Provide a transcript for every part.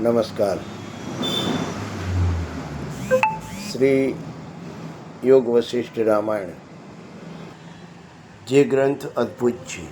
નમસ્કાર. શ્રી યોગ વશિષ્ઠ રામાયણ. જે ગ્રંથ અદ્ભુત છે.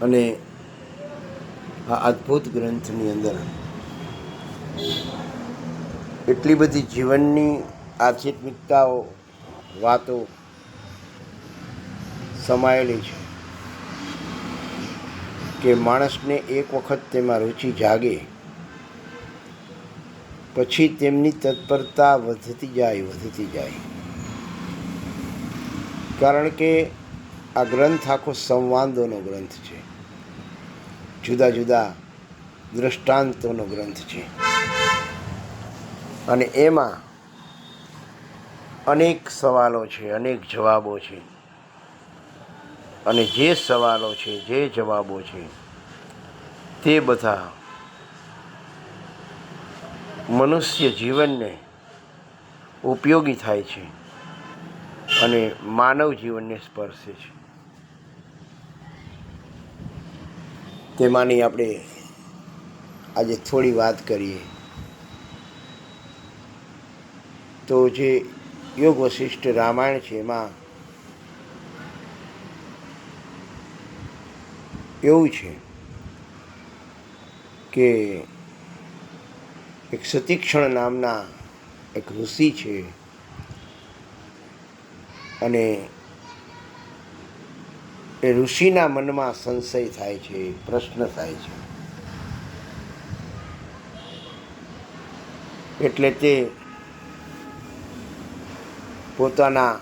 અને આ અદ્ભુત ગ્રંથની અંદર એટલી બધી જીવનની આધ્યાત્મિકતાઓ, વાતો સમાયેલી છે. કે માણસને એક વખત તેમાં રુચિ જાગે, પછી તેમની તત્પરતા વધતી જાય વધતી જાય. કારણ કે આ ગ્રંથ આખો સંવાદોનો ગ્રંથ છે. જુદા જુદા દૃષ્ટાંતોનો ગ્રંથ છે. અને એમાં અનેક સવાલો છે, અનેક જવાબો છે. અને જે સવાલો છે, જે જવાબો છે, તે બધા મનુષ્ય જીવનને ઉપયોગી થાય છે અને માનવ જીવનને સ્પર્શે છે. તેમાંની આપણે આજે થોડી વાત કરીએ. તો જે યોગ વશિષ્ઠ રામાયણ છે, એમાં એવું છે કે એક સતીક્ષણ નામના એક ઋષિ છે અને એ ઋષિના મનમાં સંશય થાય છે, પ્રશ્ન થાય છે. એટલે તે પોતાના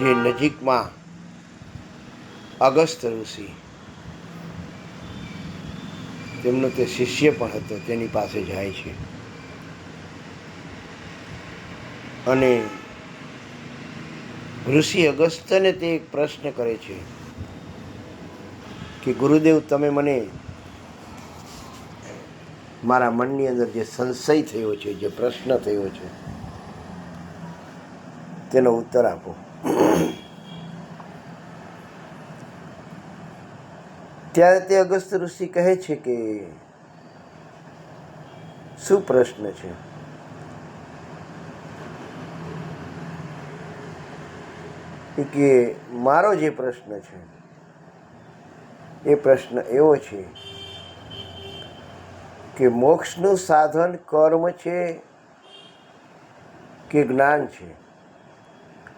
જે નજીકમાં અગસ્ત ઋષિ, તેમનો તે શિષ્ય પણ હતો, તેની પાસે જાય છે. અને ઋષિ અગસ્ત્યને તે એક પ્રશ્ન કરે છે કે, ગુરુદેવ, તમે મને મારા મનની અંદર જે સંશય થયો છે, જે પ્રશ્ન થયો છે, તેનો ઉત્તર આપો. ત્યારે તે અગસ્ત ઋષિ કહે છે કે, શું પ્રશ્ન છે? કે, મારો જે પ્રશ્ન છે, એ પ્રશ્ન એવો છે કે મોક્ષનું સાધન કર્મ છે કે જ્ઞાન છે?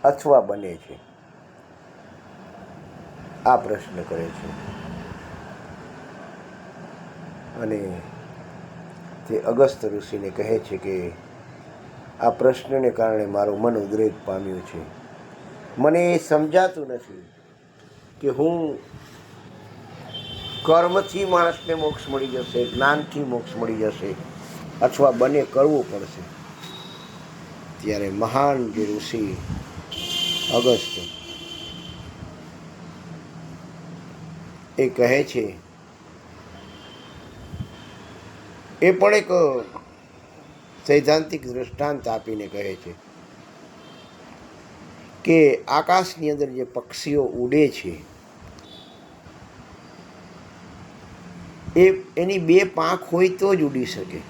અથવા બને છે? આ પ્રશ્ન કરે છે. અને તે અગસ્ત ઋષિને કહે છે કે આ પ્રશ્નને કારણે મારું મન ઉદ્રેક પામ્યું છે. મને એ સમજાતું નથી કે હું કર્મથી માણસને મોક્ષ મળી જશે, જ્ઞાનથી મોક્ષ મળી જશે અથવા બંને કરવું પડશે. ત્યારે મહાન જે ઋષિ અગસ્ત એ કહે છે એ પણ એક સૈદ્ધાંતિક દૃષ્ટાંત આપીને કહે છે કે આકાશની અંદર જે પક્ષીઓ ઉડે છે, એ, એની બે પાંખ હોય તો જ ઉડી શકે.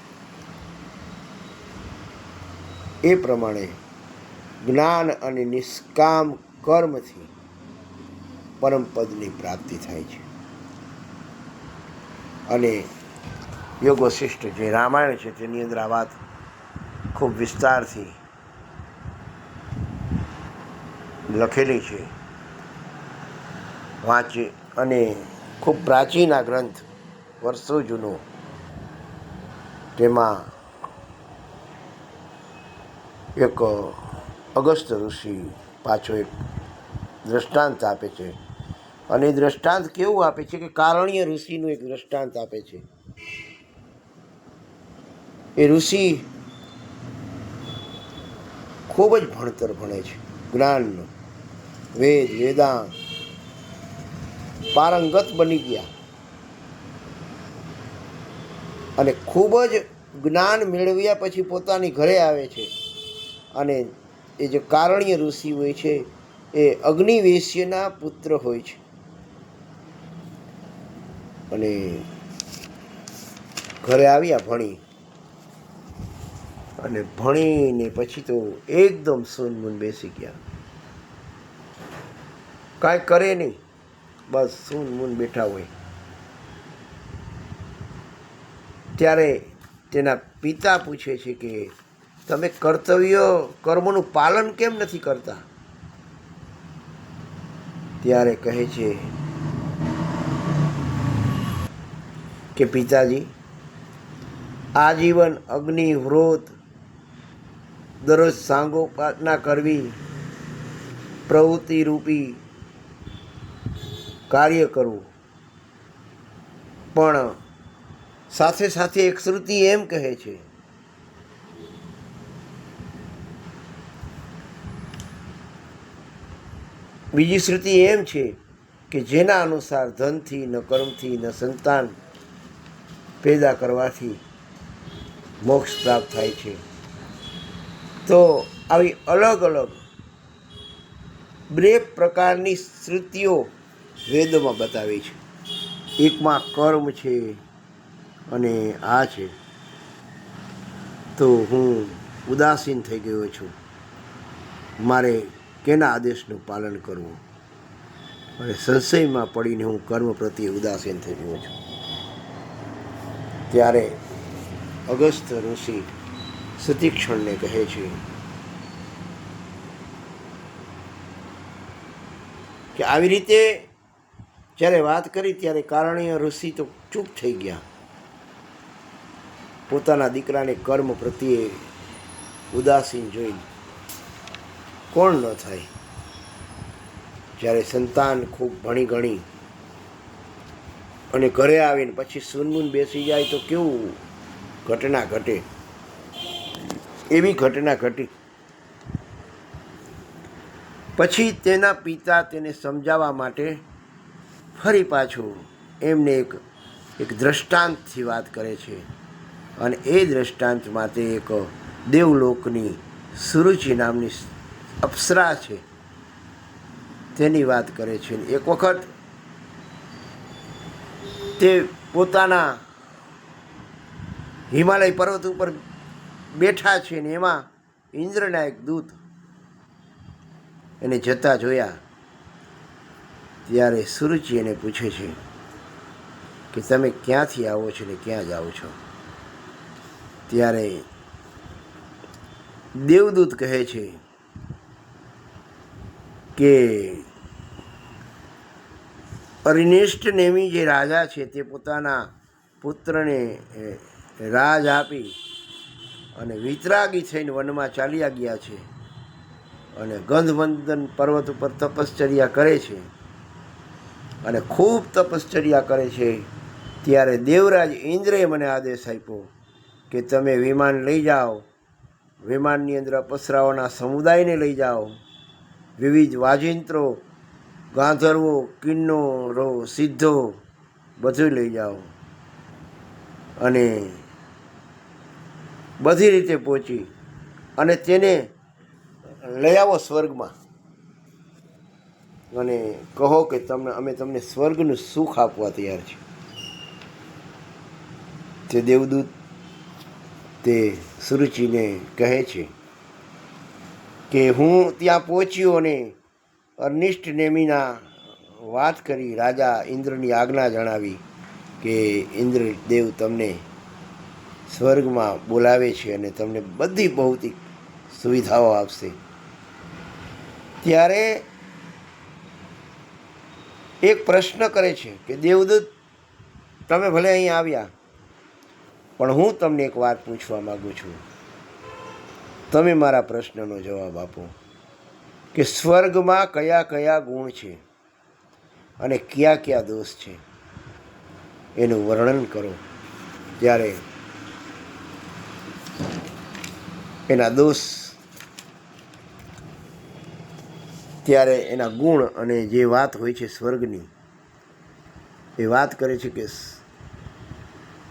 એ પ્રમાણે જ્ઞાન અને નિષ્કામ કર્મથી પરમપદની પ્રાપ્તિ થાય છે. અને યોગ વશિષ્ઠ જે રામાયણ છે, તેની અંદર આ વાત ખૂબ વિસ્તારથી લખેલી છે. વાંચે અને ખૂબ પ્રાચીન આ ગ્રંથ, વર્ષો જૂનો. તેમાં એક અગસ્ત ઋષિ પાછો એક દૃષ્ટાંત આપે છે. અને એ દૃષ્ટાંત કેવું આપે છે કે કારણીય ઋષિનું એક દૃષ્ટાંત આપે છે. એ ઋષિ ખૂબ જ ભણતર ભણે છે. જ્ઞાનનું. વેદ, વેદાંત. પારંગત બની ગયા. અને ખૂબ જ જ્ઞાન મેળવ્યા પછી પોતાની ઘરે આવે છે. અને એ જે કારણીય ઋષિ હોય છે, એ અગ્નિવેશ્યના પુત્ર હોય છે. અને ઘરે આવ્યા ભણી અને ભણીને પછી તો એકદમ સૂનમૂન બેસી ગયા. કાંઈ કરે નહીં. બસ સૂનમૂન બેઠા હોય. ત્યારે તેના પિતા પૂછે છે કે, તમે કર્તવ્ય કર્મોનું પાલન કેમ નથી કરતા? ત્યારે કહે છે કે, પિતાજી, આજીવન અગ્નિ દરરોજ પ્રાર્થના કરવી, પ્રવૃત્તિ રૂપી કાર્ય કરવું. પણ સાથે સાથે એક શ્રુતિ એમ કહે છે, બીજી શ્રુતિ એમ છે કે જેના અનુસાર ધનથી ન કર્મથી ન સંતાન પેદા કરવાથી મોક્ષ પ્રાપ્ત થાય છે. તો આવી અલગ અલગ બે પ્રકારની શ્રુતિઓ વેદોમાં બતાવી છે. એકમાં કર્મ છે અને આ છે. તો હું ઉદાસીન થઈ ગયો છું. મારે કેના આદેશનું પાલન કરવું? અને સંશયમાં પડીને હું કર્મ પ્રત્યે ઉદાસીન થઈ ગયો છું. ત્યારે અગસ્ત ઋષિ સતીક્ષણને કહે છે. કે આવી રીતે જ્યારે વાત કરી ત્યારે કારણીય ઋષિ તો ચૂપ થઈ ગયા. પોતાના દીકરાને કર્મ પ્રત્યે ઉદાસીન જોઈ કોણ ન થાય. જ્યારે સંતાન ખૂબ ભણી ગણી અને ઘરે આવીને પછી સુનમુન બેસી જાય તો કેવું ઘટના ઘટે. એવી ઘટના ઘટી. પછી તેના પિતા તેને સમજાવવા માટે ફરી પાછું એમને એક એક દ્રષ્ટાંતથી વાત કરે છે. અને એ દ્રષ્ટાંતમાં તે એક દેવલોકની સુરુચિ નામની અપ્સરા છે. તેની વાત કરે છે એક વખત તે પોતાના હિમાલય પર્વત ઉપર બેઠા છે ને એમાં ઇન્દ્રના એક દૂત એને જતા જોયા. ત્યારે સુરુચિ એને પૂછે છે કે તમે ક્યાંથી આવો છો ને ક્યાં જાઓ છો? ત્યારે દેવદૂત કહે છે કે અરિનિષ્ઠ નેમી જે રાજા છે તે પોતાના પુત્રને રાજ આપી અને વિતરાગી થઈને વનમાં ચાલ્યા ગયા છે અને ગંધવંદન પર્વત ઉપર તપશ્ચર્યા કરે છે અને ખૂબ તપશ્ચર્યા કરે છે, ત્યારે દેવરાજ ઇન્દ્રએ મને આદેશ આપ્યો કે તમે વિમાન લઈ જાઓ, વિમાનની અંદર અપસરાઓના સમુદાયને લઈ જાઓ, વિવિધ વાજિંત્રો, ગાંધર્વો, કિન્નરો, સિદ્ધો બધું લઈ જાઓ. અને બધી રીતે પહોંચી અને તેને લઈ આવો સ્વર્ગમાં. અને કહો કે તમને, અમે તમને સ્વર્ગનું સુખ આપવા તૈયાર છીએ. તે દેવદૂત તે સુરુચિને કહે છે કે હું ત્યાં પહોંચ્યો અને અનિષ્ટ નેમીના વાત કરી, રાજા ઇન્દ્રની આજ્ઞા જણાવી કે ઇન્દ્ર દેવ તમને સ્વર્ગમાં બોલાવે છે અને તમને બધી ભૌતિક સુવિધાઓ આપશે. ત્યારે એક પ્રશ્ન કરે છે કે, દેવદૂત, તમે ભલે અહીં આવ્યા, પણ હું તમને એક વાત પૂછવા માગું છું. તમે મારા પ્રશ્નનો જવાબ આપો કે, સ્વર્ગમાં કયા કયા ગુણ છે અને કયા કયા દોષ છે? એનું વર્ણન કરો. ત્યારે એના દોષ, ત્યારે એના ગુણ અને જે વાત હોય છે સ્વર્ગની, એ વાત કરે છે કે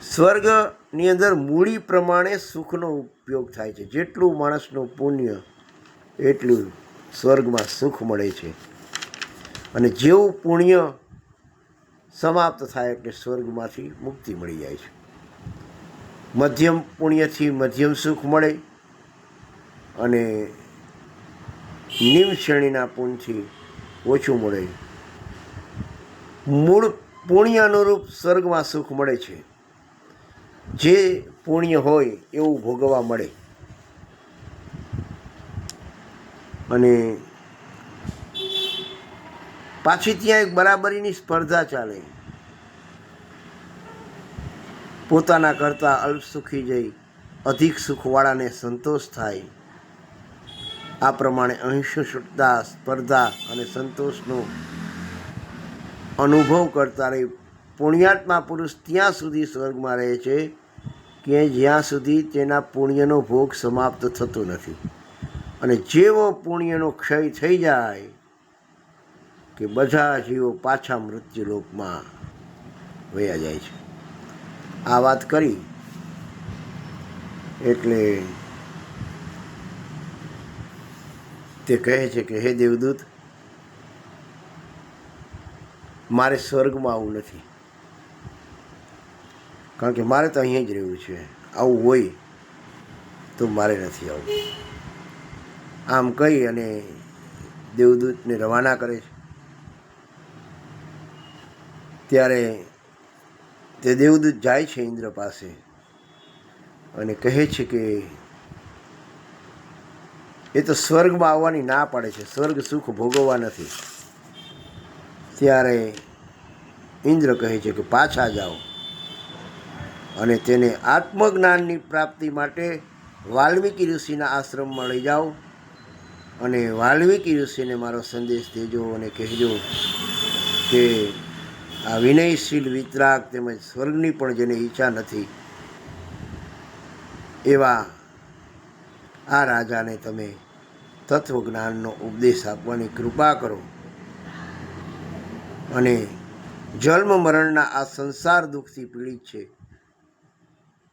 સ્વર્ગની અંદર મૂડી પ્રમાણે સુખનો ઉપયોગ થાય છે. જેટલું માણસનું પુણ્ય, એટલું સ્વર્ગમાં સુખ મળે છે. અને જેવું પુણ્ય સમાપ્ત થાય એટલે સ્વર્ગમાંથી મુક્તિ મળી જાય છે. મધ્યમ પુણ્યથી મધ્યમ સુખ મળે અને નિમ્ન શ્રેણીના પુણ્યથી ઓછું મળે. મૂળ પુણ્ય અનુરૂપ સ્વર્ગમાં સુખ મળે છે. જે પુણ્ય હોય એવું ભોગવવા મળે. અને પાછી ત્યાં એક બરાબરીની સ્પર્ધા ચાલે. પોતાના કરતાં અલ્પ સુખી જઈ અધિક સુખવાળાને સંતોષ થાય. આ પ્રમાણે અહિંસુતા સ્પર્ધા અને સંતોષનો અનુભવ કરતા રહી. પુણ્યાત્મા પુરુષ ત્યાં સુધી સ્વર્ગમાં રહે છે કે જ્યાં સુધી તેના પુણ્યનો ભોગ સમાપ્ત થતો નથી. અને જેવો પુણ્યનો ક્ષય થઈ જાય કે બધા જીવો પાછા મૃત્યુલોકમાં વયા જાય છે. આ વાત કરી. એટલે તે કહે છે કે, હે દેવદૂત, મારે સ્વર્ગમાં આવવું નથી. કારણ કે મારે તો અહીંયા જ રહેવું છે. આવું હોય તો મારે નથી આવવું આમ કહી અને દેવદૂતને રવાના કરે છે. ત્યારે તે દેવદૂત જાય છે ઇન્દ્ર પાસે અને કહે છે કે એ તો સ્વર્ગમાં આવવાની ના પાડે છે. સ્વર્ગ સુખ ભોગવવા નથી. ત્યારે ઇન્દ્ર કહે છે કે પાછા જાઓ અને તેને આત્મજ્ઞાનની પ્રાપ્તિ માટે વાલ્મીકી ઋષિના આશ્રમમાં લઈ જાઓ અને વાલ્મીકી ઋષિને મારો સંદેશ દેજો અને કહેજો કે આ વિનયશીલ વિતરાગ તેમજ સ્વર્ગની પણ જેને ઈચ્છા નથી એવા આ રાજાને તમે તત્વજ્ઞાનનો ઉપદેશ આપવાની કૃપા કરો. અને જન્મ મરણના આ સંસાર દુઃખથી પીડિત છે,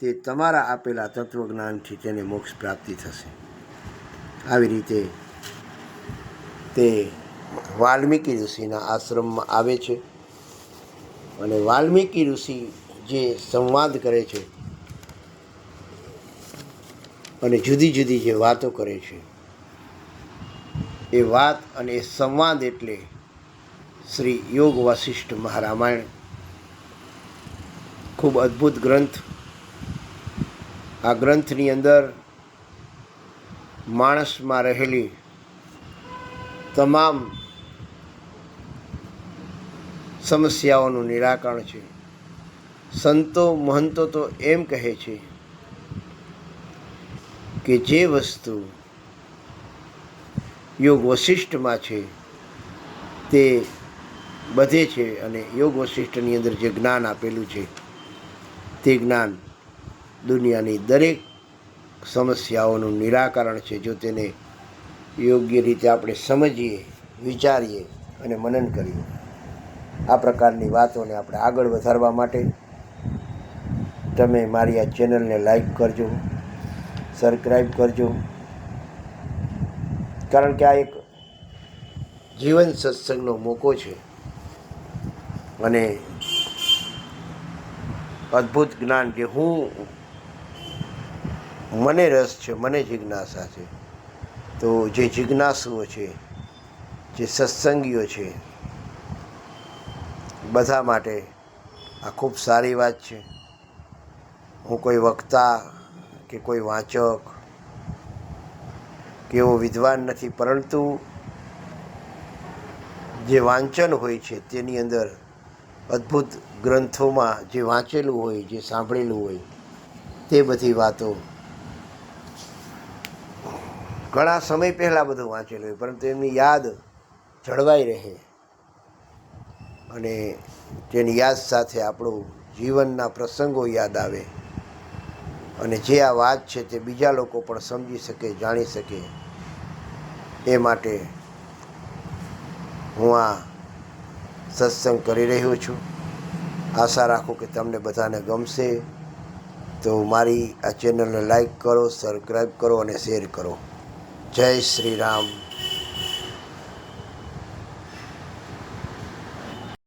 તે તમારા આપેલા તત્વજ્ઞાનથી તેને મોક્ષ પ્રાપ્તિ થશે. આવી રીતે તે વાલ્મીકી ઋષિના આશ્રમમાં આવે છે. અને વાલ્મીકી ઋષિ જે સંવાદ કરે છે અને જુદી જુદી જે વાતો કરે છે, એ વાત અને એ સંવાદ એટલે શ્રી યોગ વાસિષ્ઠ મહારામાયણ. ખૂબ અદ્ભુત ગ્રંથ. આ ગ્રંથની અંદર માણસમાં રહેલી તમામ સમસ્યાઓનું નિરાકરણ છે. સંતો મહંતો તો એમ કહે છે કે જે વસ્તુ યોગ વશિષ્ઠમાં છે, તે બધે છે અને યોગ વશિષ્ઠની અંદર જે જ્ઞાન આપેલું છે, તે જ્ઞાન દુનિયાની દરેક સમસ્યાઓનું નિરાકરણ છે, જો તેને યોગ્ય રીતે આપણે સમજીએ, વિચારીએ અને મનન કરીએ. આ પ્રકારની વાતોને આપણે આગળ વધારવા માટે તમે મારી આ ચેનલને લાઈક કરજો. સબસ્ક્રાઈબ કરજો. કારણ કે આ એક જીવન સત્સંગનો મોકો છે. અને અદ્ભુત જ્ઞાન કે હું, મને રસ છે, મને જિજ્ઞાસા છે. તો જે જિજ્ઞાસુઓ છે, જે સત્સંગીઓ છે, બધા માટે આ ખૂબ સારી વાત છે. હું કોઈ વક્તા કે કોઈ વાંચક કે એવો વિદ્વાન નથી, પરંતુ જે વાંચન હોય છે, તેની અંદર અદ્ભુત ગ્રંથોમાં જે વાંચેલું હોય, જે સાંભળેલું હોય, તે બધી વાતો ઘણા સમય પહેલાં બધું વાંચેલું હોય, પરંતુ એમની યાદ જળવાઈ રહે અને તેની યાદ સાથે આપણું જીવનના પ્રસંગો યાદ આવે. અને જે આ વાત છે તે બીજા લોકો પણ સમજી શકે, જાણી શકે. એ માટે હું આ સત્સંગ કરી રહ્યો છું. આશા રાખું કે તમને બધાને ગમશે. તો મારી આ ચેનલને લાઈક કરો, સબસ્ક્રાઈબ કરો અને શેર કરો. જય શ્રી રામ.